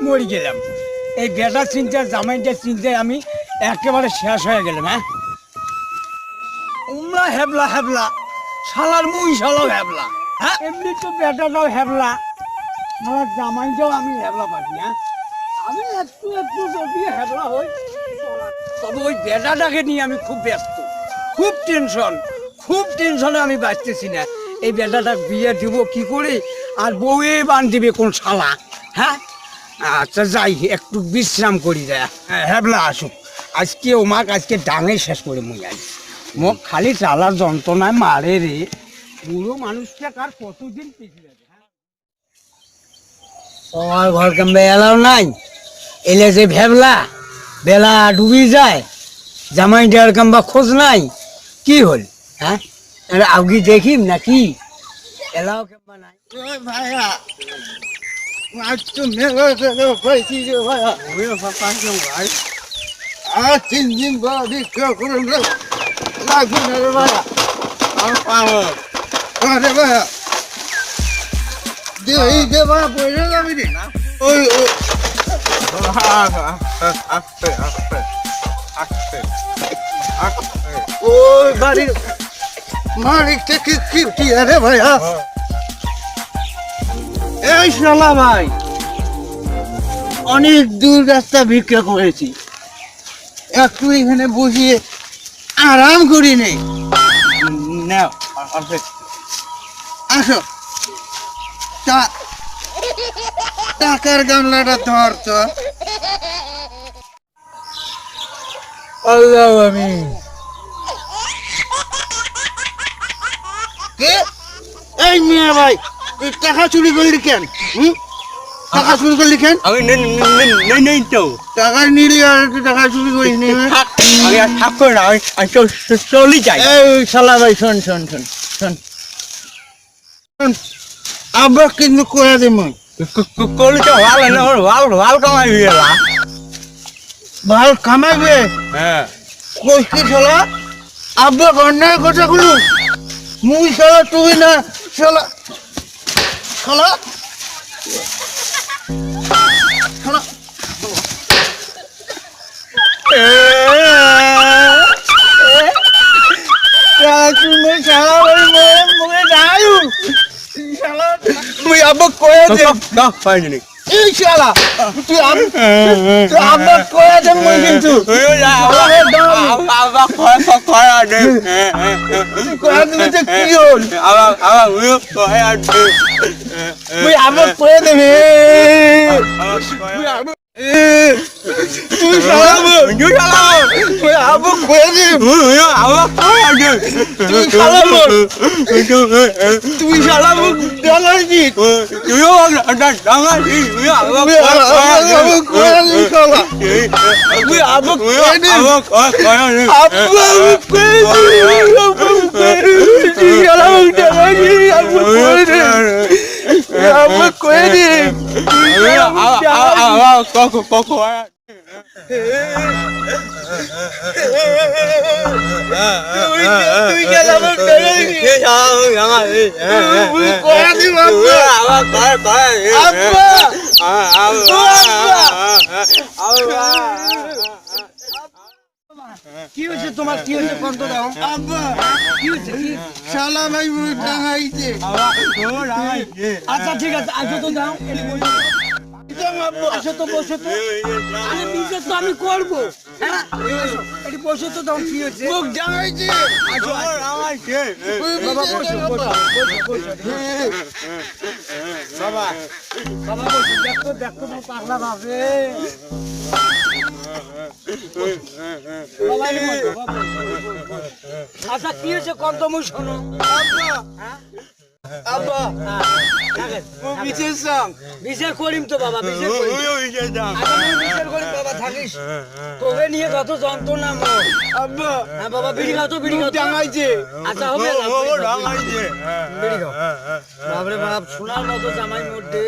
মরে গেলাম। এই বেটা চিন্তায় জামাইটা চিন্তায় আমি একেবারে শেষ হয়ে গেলাম হ্যাঁ? উমরা হেবলা হেবলা, শালার মুই শালাও হেবলা হ্যাঁ? এমনি তো বেটাটাও হেবলা, আমার জামাইটাও আমি হেবলা পাচ্ছি হ্যাঁ? আমি একটু একটু যদি হেবলা হই তবে ওই বেটাটাকে নিয়ে আমি খুব ব্যস্ত, খুব টেনশন, খুব টেনশনে আমি বাঁচতেছি না। এই বেটাটা বিয়ে দিব কি করে? আর বউয়ে বান দিবে কোন শালা হ্যাঁ? আচ্ছা যাই একটু বিশ্রাম করি যায় হ্যাবলা আসুক। আজকে ও মাক আজকে ডাঙে শেষ করে মুই আজ মোক খালি চালার যন্ত্রণায় মারে রে। বুড়ো মানুষটা কার কতদিন হ্যাঁ? তোমার ঘর কেমবে এলাও নাই। এলে যে ভেবলা বেলা ডুবি যায়। জামাই দেওয়ার কেমবা খোঁজ নাই। কি হল হ্যাঁ? আউগি দেখিম নাকি? এলাও কেমবা নাই। ওই ভাইয়া আজ তো মেলা থেকে পাইছি রে ভাইয়া ওই বাবা কেমন ভাই আর তিন দিন পর ভিক্ষা করে রে লাগবে না রে ভাইয়া আর পাবো আরে ভাইয়া দে এই দে ভাইয়া পয়সা যাবি রে ওই ওই আস্তে আস্তে আস্তে আস্তে ওই বাড়ির মালিকটা কি কি কি আরে ভাইয়া? এই শালা ভাই, অনেক দূর রাস্তা ভিক্ষা করেছি। একটু এখানে বসিয়ে আরাম করি নেই আসো। তা, টাকার গামলাটা ধর তো। আল্লাহ আমি। কে? এই মিয়া ভাই টাকা চুরি করলি কেন? হুম? টাকা চুরি করলি কেন? আমি নেই নেই তো। টাকা নিলি আর টাকা চুরি করিস নি হ্যাঁ? থাক আমি আর থাকব না আমি চল- যাই। এই শালা ভাই শোন শোন শোন শোন। শোন আবার কিন্তু করে দে মই করলে তো ভালো না ওর ভালো ভালো কামাই গেল। ভালো কামাইবে হ্যাঁ। কইস কি শালা? আব্বা অন্যায় কথা গুলো মুই শালা তুই না শালা শালা শালা তুই আবার কয়ে দে না পাইনি এই শালা তুই আম- তুই আব্বা কয়ে দে মুই কিন্তু আবার কয়ে কয়ে দে তুই কয়ে দিলে কি হল আবার আবার উইও কয়ে দে তুই আবার কয়ে দেবে আবার কয়ে তুই শালা তুই চালা তুই কয়ে দে আবার কয়ে দে তুই শালা বল। তুই শালা মুখ ডালাইছি তুইও ডাঙা তুই আবার তুই আবার কয়ে দে শালা তুই আবার কয়ে দে আবার কয়ে দে মুখ কয়ে দে মুখ কয়ে দে তুই শালা মুখ ডালাইছি আব্বা কয়ে দে তুই আব্বা কয়ে দে তুই শালা মুখ ডালাইছি তুই তুই শালা মুখ কি হয়েছে তোমার? কি হয়েছে? কন্ত দাও। আব্বা কি হয়েছে? শালা ভাই ডাঙাইছে আচ্ছা ঠিক আছে আসো তো দাও এনে বসো। আসো তো বসো তো। আরে নিজে তো আমি করব। হ্যাঁ? এটি বসো তো দাও কি হয়েছে মুখ ডাঙাইছে আসো, আসো। বাবা বসো বসো বসো বসো। বাবা। বাবা বসো দেখো দেখো তোমার পাগলা বাপরে বাবা এনে বসো, বাবা বসো। আচ্ছা কি হয়েছে? কন্ত মুই শোনো। হ্যাঁ। আব্বা। হ্যাঁ। বিশেষ সং বিচার করিম তো বাবা বিচার করিম। আচ্ছা, বিচার করিম বাবা থাকিস। তোকে নিয়ে কত যন্ত্রণা মোর আব্বা। হ্যাঁ বাবা বিড়ি খাও তো বিড়ি খাও। ডাঙাইছে। আচ্ছা হবে না, খাও, বিড়ি খাও। বাপরে বাপ সোনার মতো জামাই মধ্যে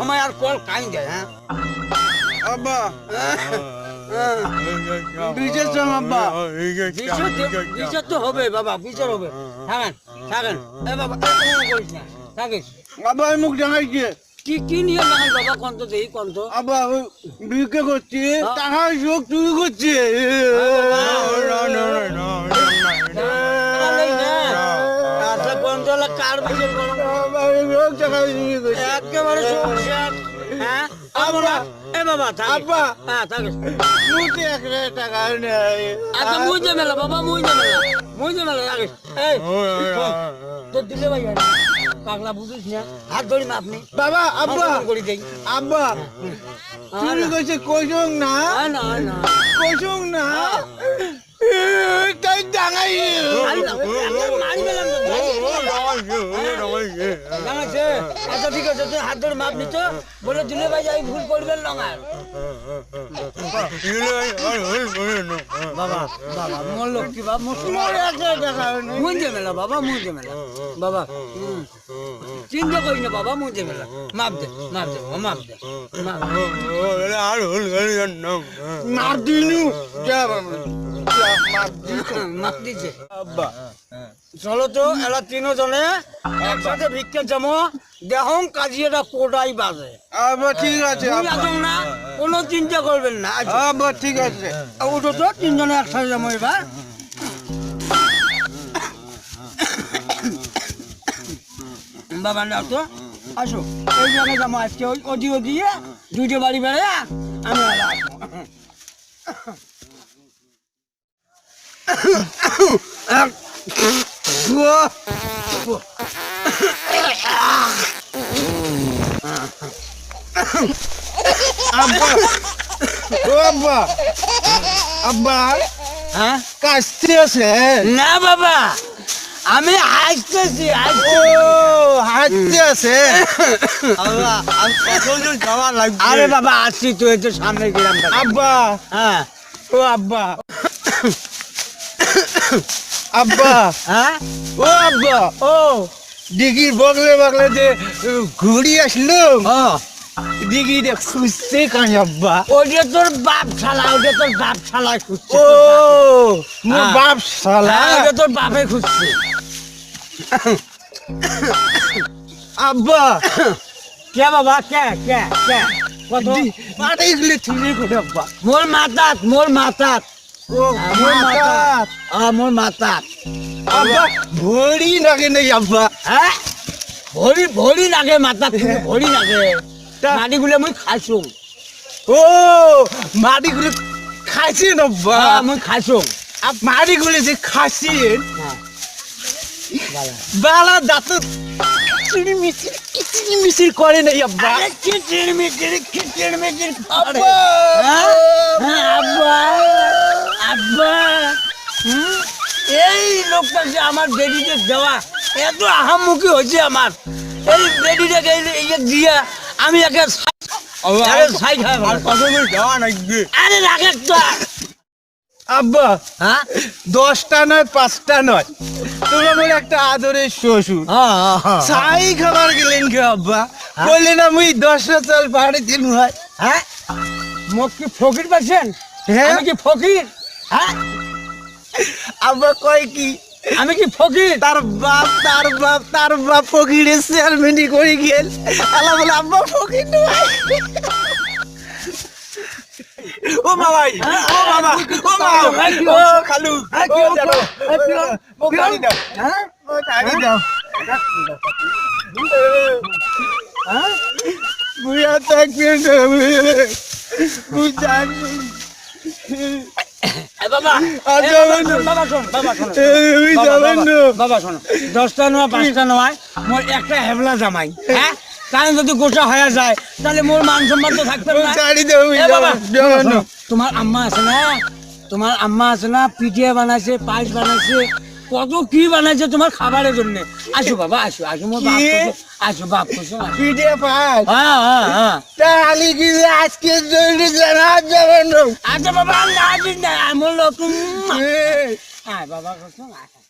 আহ, অসময় আর কল কাই যায় হ্যাঁ আব্বা সঙ্গে আব্বা বিচার তো হবে বাবা বিচার হবে থাকেন থাকেন এ বাবা করিস না থাকিস আব্বা মুখ ডাঙাইছে কি কি নিয়ে লাগাই বাবা কন্ত দেই কন্ত আব্বা ওই বিক্রি করছি চুরি করছে চুরি করছি। একেবারে সংসার হ্যাঁ? এ বাবা আব্বা। হ্যাঁ থাকিস টাকা নেই আচ্ছা মুই মেলা বাবা মুই মেলা। মুই মেলা থাকিস এই তোর দিলে ভাই পাগলা বুঝিস না হাত ধরি না আপনি। বাবা আব্বা। করি দেই। আব্বা। চুরি করছে কইসং না? না না না। তাই ডাঙাই। মারি না, আচ্ছা ঠিক আছে তুই হাত ধরে মাপ নিত। বলে দিলে ভাই আমি ভুল করবেন না আর। বাবা বাবা মোর লক্ষ্মী বাবা মোর মেলা বাবা মুঞ্জে মেলা। বাবা চিন্তা করি না বাবা মুঞ্জে মেলা। মাপ দে মাপ দে ও মাপ দে। মাপ দে। মার দিনু। যা বাবা। যা, মার চলো তো এলা তিনজনে একসাথে ভিক্ষে জমো দেহং কাজিয়েটা কোটাই বাজে। ঠিক আছে না কোনো চিন্তা করবেন না আচ্ছা, ঠিক আছে। উঠো তো তিনজনে একসাথে যাব এবার। বাবা না তো আসো। এই জায়গায় যাব আজকে ওই ওদিও দিয়ে দুইটা বাড়ি বেড়ে আমি আসব। আব্বা। ও আব্বা আব্বা হ্যাঁ? কাশতে আছে। না বাবা। আমি হাসতেছি হাঁটতে আছে। আরে বাবা আসছি তো এই তো সামনে গ্রামটা। আব্বা। হ্যাঁ। ও আব্বা। আব্বা। হ্যাঁ? ও আব্বা। ও। দিঘির বগলে বগলে যে ঘুরি আসলো। ও। দিঘিটা খুঁজতে কান আব্বা। ওটা তোর বাপ শালা ওটা তোর বাপ শালা খুঁজছে ও। মোর হ্যাঁ। বাপ শালা। হ্যাঁ, ওটা তোর বাপে খুঁজছে। আব্বা। কে বাবা? কে কে কে? কত? পাটে গুলো থুলে করে আব্বা। মোর মাতাত মোর মাতাত ও হ্যাঁ, মোর মাতা মাতাত হ্যাঁ মোর মাতাত আব্বা ভরি লাগে নেই আব্বা? হ্যাঁ ভরি ভরি নাগে মাতাত তুমি ভরি নাগে। মাটিগুলো মুই খাইছো। ও মাটি গুলো খাইছেন আব্বা? মুই খাইছো। মাটি গুলো যে খাইছেন? বালা। দাঁত চিড়ি মিচির কিচিরি মিচির করে নাই আব্বা? আরে মিচড়ি করে। আব্বা! আব্বা? এই লোকটা যে আমার বেডিতে দেওয়া এত আহামুখী হয়েছে আমার। এই বেডিটাকে এই যে দিয়া আমি একে আরে রাখে আব্বা হ্যাঁ? দশটা নয় পাঁচটা নয়। তোমার আমার একটা আদরের শ্বশুর। ছাই খাবার গেলেন কে আব্বা? বললেন আমি দশটা চাল পাহাড়ে দিন হয়? হ্যাঁ মোক কি ফকির পাচ্ছেন? হ্যাঁ। কি ফকির? হ্যাঁ আব্বা কয় কি? আমি কি ফকির? তার বাপ তার বাপ তার বাপ ফকিরে চেয়ারম্যানই করে গেল? আল্লাহ বলে আব্বা ফকির নয় ও মামাই ও মামা ও মামা। ও খালু ও জানো। ও গাড়ি দাও। হ্যাঁ? ও গাড়ি দাও। হ্যাঁ? বুয়া থাকবে না। বুঝ বাবা আর এ যাবেন না। বাবা শোন বাবা শোন। ওই বাবা, বাবা, না। দশটা নয় পাঁচটা নয় মোর একটা হেবলা জামাই হ্যাঁ? তাই যদি গোসা হয়ে যায় তাহলে মোর মান সম্মান তো থাকবে না। তোমার আম্মা আছে না? তোমার আম্মা আছে না? বানাইছে পায়েস বানাইছে কত কি বানাইছে তোমার খাবারের জন্য? আসো বাবা আসো আসো মোর বাপ আসো বাপ। পিঠে পাস হ্যাঁ হ্যাঁ হ্যাঁ। তাহলে কি আজকে জানা না? আচ্ছা বাবা না দিন না আমার নতুন বাবা আয়।